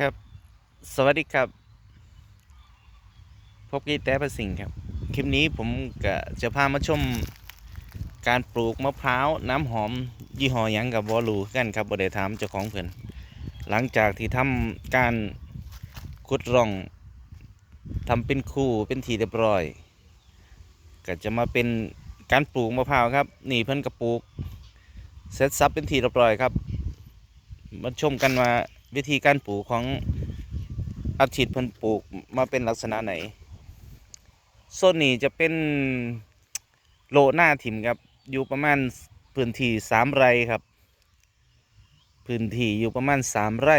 ครับ สวัสดีครับ พบกี้แต่ประสิงครับ คลิปนี้ผมก็จะพามาชมการปลูกมะพร้าวน้ำหอม ยี่ห้อยังกับบอลูกันครับบไดถามเจ้าของเพื่อนหลังจากที่ทำการขุดร่องทำเป็นคู่เป็นทีเรียบร้อย ก็จะมาเป็นการปลูกมะพร้าวครับ นี่เพิ่อนกระปลูกเซตซับเป็นทีเรียบร้อยครับ มาชมกันว่า วิธีการปลูกของอาทิตย์เพิ่นปลูกมาเป็นลักษณะไหนโซนนี้จะเป็นโลหน้าถิ่มครับ อยู่ประมาณพื้นที่สามไร่ครับ พื้นที่อยู่ประมาณสามไร่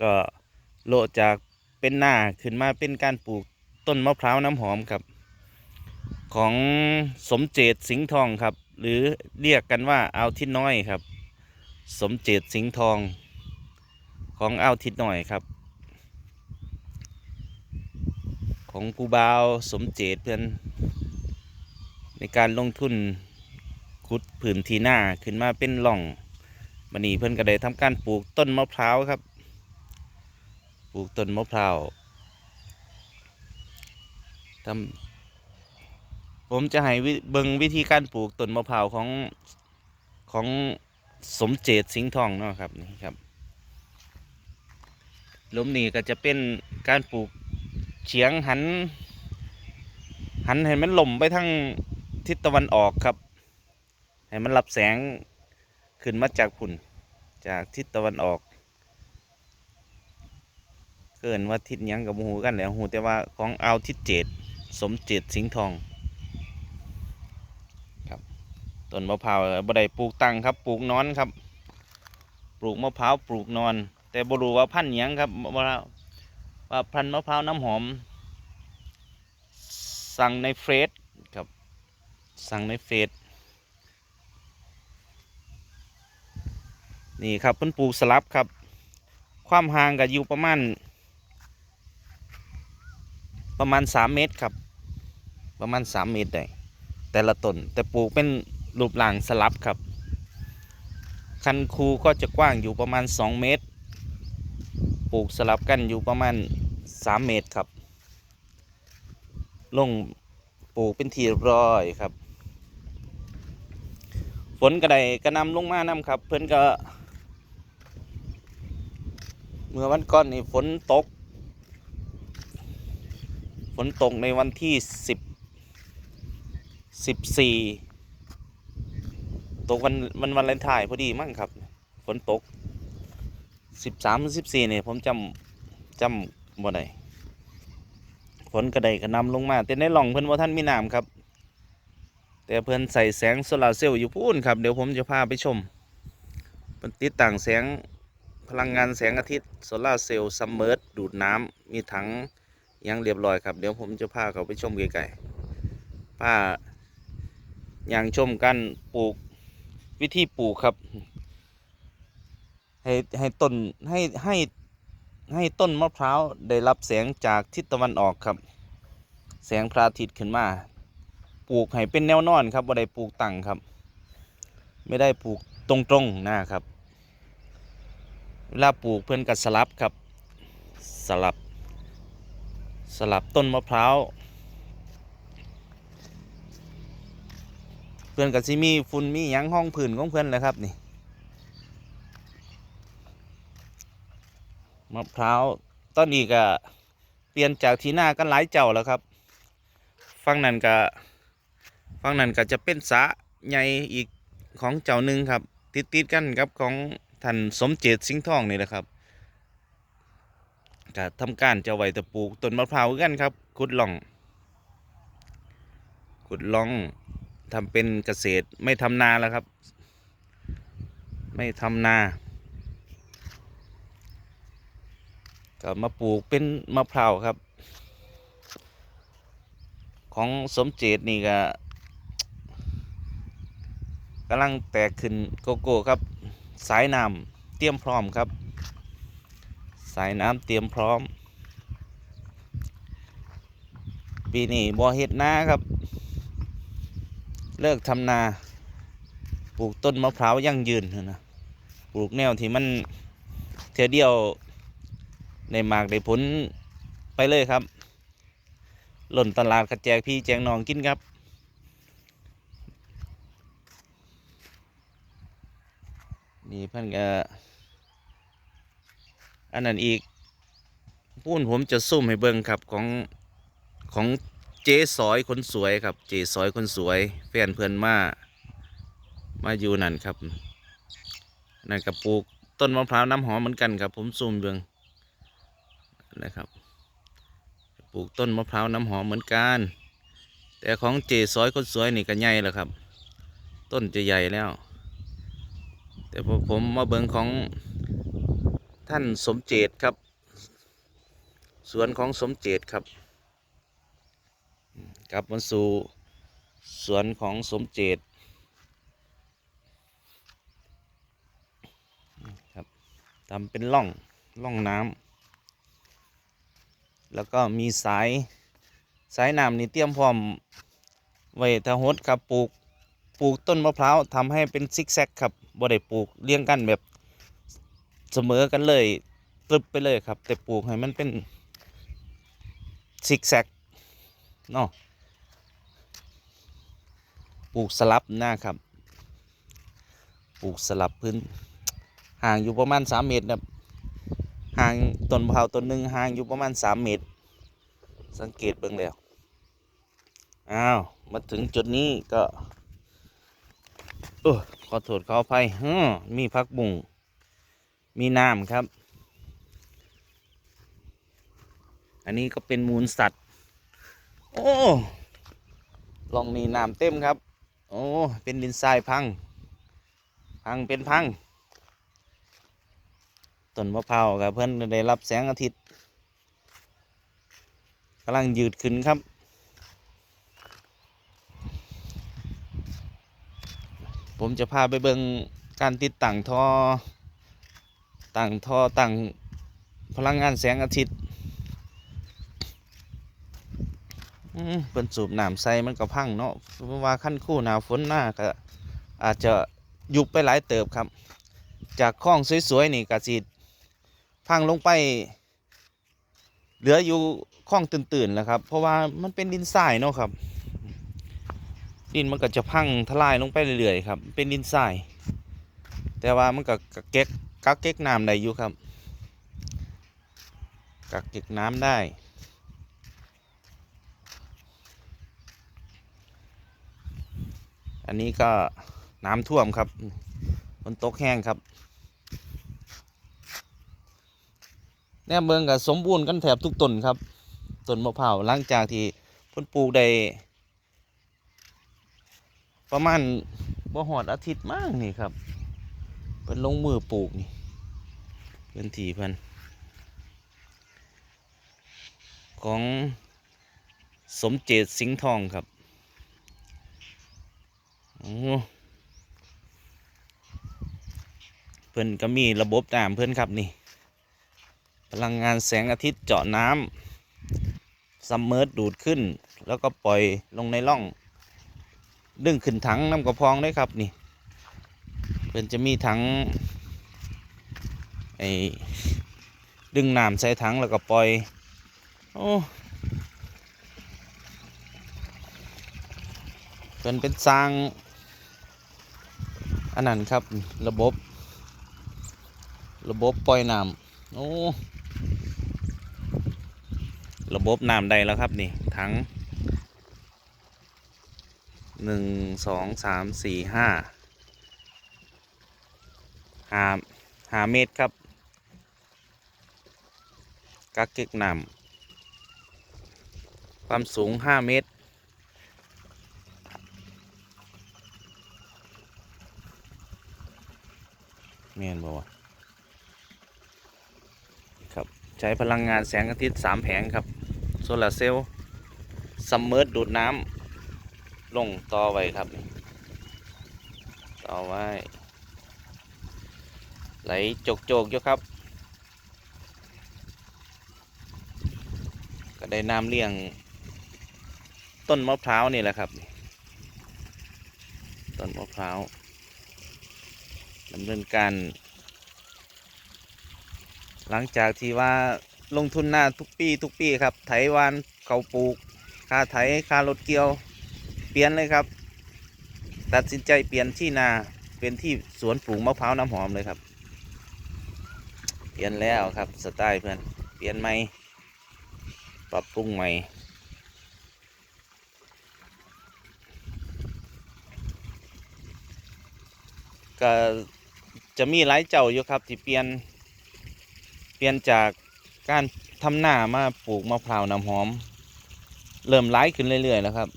ก็โลจากเป็นหน้าขึ้นมาเป็นการปลูกต้นมะพร้าวน้ำหอมครับ ของสมเจตสิงห์ทองครับ หรือเรียกกันว่าเอาทิศน้อยครับ สมเจตสิงห์ทอง ของอ้าวทิศหน่อยครับ ของผู้บ่าวสมเจตเพื่อนในการลงทุนขุดผืนทีหน้าขึ้นมาเป็นหล่องบันนี้เพื่อนก็ได้ทำการปลูกต้นมะพร้าวครับ ปลูกต้นมะพร้าวทำผมจะให้เบิงวิธีการปลูกต้นมะพร้าวของของสมเจตสิงห์ทองเนาะครับนี่ครับ หลุมนี้ก็จะเป็นการปลูกเฉียงหัน หันให้มันหล่มไปทางทิศตะวันออกครับ ให้มันรับแสงขึ้นมาจากพุ่นจากทิศตะวันออก เกินว่าทิศยังกับหูกันแหล้วหูแต่ว่าของเอาทิศเจตสมเจตสิงทองครับต้นมะพร้าวบ่ได้ปลูกตังครับ ปลูกนอนครับ ปลูกมะพร้าวปลูกนอน แต่บรูว่าพันธุ์หยังครับว่าว่าพันธุ์มะพร้าวน้ำหอม สั่งในเฟซครับ สั่งในเฟซนี่ครับเพิ่นปลูกสลับครับ ความห่างก็อยู่ประมาณ ประมาณสามเมตรครับ ประมาณสามเมตรได้แต่ละต้นแต่ปลูกเป็นรูปร่างสลับครับ คันคูก็จะกว้างอยู่ประมาณ 2 เมตร ปลูกสลับกันอยู่ประมาณ 3 เมตรครับ ลงปลูกเป็นทีร้อยครับ ฝนกระไดกระนำลงมานํครับ เพื่อนก็ เมื่อวันก่อนนี่ฝนตก ฝนตกในวันที่ 10 14 ตกวันวันวันเลนไทายพอดีมั้งครับ ฝนตก สิบสามสิบสี่เนี่ยผมจำจำบ่ได้ฝนกระไดกระนำลงมาแต่ในหล่องเพิ่นว่าท่านมีน้ำครับ แต่เพิ่นใส่แสงโซลาร์เซลล์อยู่พูนครับ เดี๋ยวผมจะพาไปชมเพิ่นติดตั้งแสงพลังงานแสงอาทิตย์โซลาร์เซลล์ซัมเมอร์ดูดน้ำมีถังยังเรียบร้อยครับ เดี๋ยวผมจะพาเขาไปชมไกลๆพาอย่างชมกันปลูกวิธีปลูกครับ ให้ให้ต้นให้ให้ให้ต้นมะพร้าวได้รับแสงจากทิศตะวันออกครับ แสงพระอาทิตย์ขึ้นมา ปลูกให้เป็นแนวนอนครับบ่ได้ปลูกตั้งครับ ไม่ได้ปลูกตรงๆนะครับ เวลาปลูกเพื่อนกัดสลับครับ สลับ สลับต้นมะพร้าวเพื่อนกับซิมีฝุ่นมีหยังห้องผื่นของเพื่อนแหละครับนี่ มะพร้าวตอนนี้ก็เปลี่ยนจากทีหน้ากันหลายเจ้าแล้วครับฝั่งนั้นก็ฝั่งนั้นก็จะเป็นสะใหญ่อีกของเจ้าหนึ่งครับ ติดติดกันครับของท่านสมเจตสิงห์ทองนี่แหละครับก็ทำการจะไว้แตะปลูกต้นมะพร้าวกันครับขุดหล่องขุดหล่องทำเป็นเกษตรไม่ทำนาแล้วครับ ไม่ทำนา ก็มาปลูกเป็นมะพร้าวครับ ของสมเจตนี่ก็กำลังแตกขึ้นโกโก้ครับ สายน้ำเตรียมพร้อมครับ สายน้ำเตรียมพร้อม ปีนี้บ่เฮ็ดนาครับ เลิกทำนา ปลูกต้นมะพร้าวยั่งยืนนะปลูกแนวที่มันเทียเดียว ในหมากได้ผลไปเลยครับหล่นตลาดกระแจกพี่แจงนองกินครับนี่เพื่อนก็อันนั้นอีกพูนผมจะซุ่มให้เบิ่งครับของของเจ๊สอยคนสวยครับ เจ๊สอยคนสวยแฟนเพื่อนมามาอยู่นั่นครับนั่นกับปลูกต้นมะพร้าวน้ำหอมเหมือนกันครับ ผมซุ่มเบิ่ง นะครับ ปลูกต้นมะพร้าวน้ำหอมเหมือนกัน แต่ของเจซอยคนสวยนี่ก็ใหญ่แล้วครับ ต้นจะใหญ่แล้ว แต่พอผมมาเบิ่งของท่านสมเจตครับ สวนของสมเจตครับกลับมาสู่สวนของสมเจตครับทำเป็นร่องร่องน้ำ แล้วก็มีสายสายน้ำนี่เตรียมพร้อมไว้ถ้าหดครับปลูกปลูกต้นมะพร้าวทำให้เป็นซิกแซกครับบ่ได้ปลูกเรียงกันแบบเสมอกันเลยตึบไปเลยครับ แต่ปลูกให้มันเป็นซิกแซกเนาะปลูกสลับหน้าครับ ปลูกสลับพื้นห่างอยู่ประมาณ 3 เมตรนะครับ ห่างต้นมะพร้าวต้นหนึ่งห่างอยู่ประมาณสามเมตร สังเกตเบิ่งแล้วอ้าวมาถึงจุดนี้ก็เออขอโทษขออภัยฮึมีพักบุ่งมีน้ำครับ อันนี้ก็เป็นมูลสัตว์ โอ้ลองนี่น้ำเต็มครับ โอ้เป็นดินทรายพัง พังเป็นพัง ต้นมะพร้าวกับเพื่อนได้รับแสงอาทิตย์กำลังยืดขึ้นครับ ผมจะพาไปเบิ่งการติดตั้งท่อตั้งท่อตั้งพลังงานแสงอาทิตย์อืมเป็นสูบน้ำใส่มันก็พังเนาะเพราะว่าขั้นคู่หนาวฝนหน้าก็อาจจะยุบไปหลายเติบครับ จากคลองสวยๆนี่ก็สิ พังลงไป เหลืออยู่ข้องตื่นๆแล้วครับ เพราะว่ามันเป็นดินทรายเนาะครับ ดินมันก็จะพังทลายลงไปเรื่อยๆครับ เป็นดินทราย แต่ว่ามันก็กักเก็กกักเก็กน้ำได้อยู่ครับ กักเก็กน้ำได้อันนี้ก็น้ำท่วมครับฝนตกแห้งครับ แนวเมืองกับสมบูรณ์กันแถบทุกต้นครับต้นมะพร้าวหลังจากที่เพิ่นปลูกได้ประมาณบ่หอดอาทิตย์มากนี่ครับเพิ่นลงมือปลูกนี่พื้นที่เพิ่นของสมเจตสิงห์ทองครับโอ้เพิ่นก็มีระบบน้ำเพิ่นครับนี่ พลังงานแสงอาทิตย์เจาะน้ำซัมเมอร์ดูดขึ้น แล้วก็ปล่อยลงในร่อง ดึงขึ้นถังน้ำกระพองได้ครับนี่เพิ่นจะมีถังไอ้ดึงน้ำใส่ถังแล้วก็ปล่อย โอ้เพิ่นเป็นสร้างอันนั้นครับระบบ ระบบปล่อยน้ำโอ้ ระบบน้ำใดแล้วครับนี่ทั้งหนึ่งสองสามสี่ห้าหาหาเมตรครับ กักเก็กน้ำความสูงห้าเมตรเมียนบอกว่าใช้พลังงานแสงอาทิตย์สามแผงครับ โซลาร์เซลล์ซัมเมอร์ดูดน้ำลงต่อไว้ครับต่อไว้ ไหลโจกโจกๆอยู่ครับ ก็ได้น้ำเลี้ยงต้นมะพร้าวนี่แหละครับ ต้นมะพร้าวดำเนินการ หลังจากที่ว่า ลงทุนหน้าทุกปีทุกปีครับ ไถวานเขาปลูก ค่าไถค่ารถเกี่ยว เปลี่ยนเลยครับ ตัดสินใจเปลี่ยนที่นาเป็นที่สวนปลูกมะพร้าวน้ำหอมเลยครับ เปลี่ยนแล้วครับสไตล์เพื่อนเปลี่ยนใหม่ปรับปรุงใหม่ก็จะมีหลายเจ้าอยู่ครับที่เปลี่ยนเปลี่ยนจาก การทำหน้ามาปลูกมะพร้าวน้ำหอม เริ่มหลายขึ้นเรื่อยๆแล้วครับ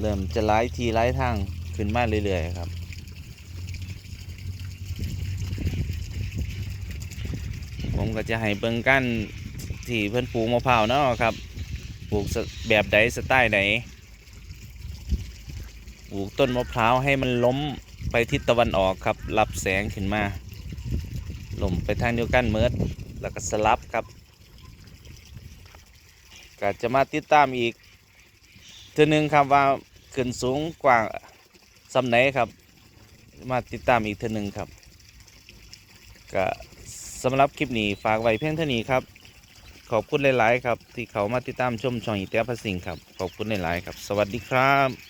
เริ่มจะหลายทีหลายทางขึ้นมาเรื่อยๆครับผมก็จะให้เบิ่งกันที่เพิ่อนปลูกมะพร้าวเนาะครับ ปลูกแบบใดสไตล์ใดปลูกต้นมะพร้าวให้มันล้มไปทิศตะวันออกครับ รับแสงขึ้นมา หล้มไปทางเดียวกันเมิดแล้วก็สลับครับก็จะมาติดตามอีกเทีหนึ่งครับว่าขึ้นสูงกว่าสำไหนครับ มาติดตามอีกเทีหนึ่งครับก็สำหรับคลิปนี้ฝากไว้เพียงเท่านี้ครับ ขอบคุณหลาย ๆ ครับ ที่เขามาติดตามชมช่องอีเตียพสิงครับ ขอบคุณหลาย ๆ ครับ สวัสดีครับ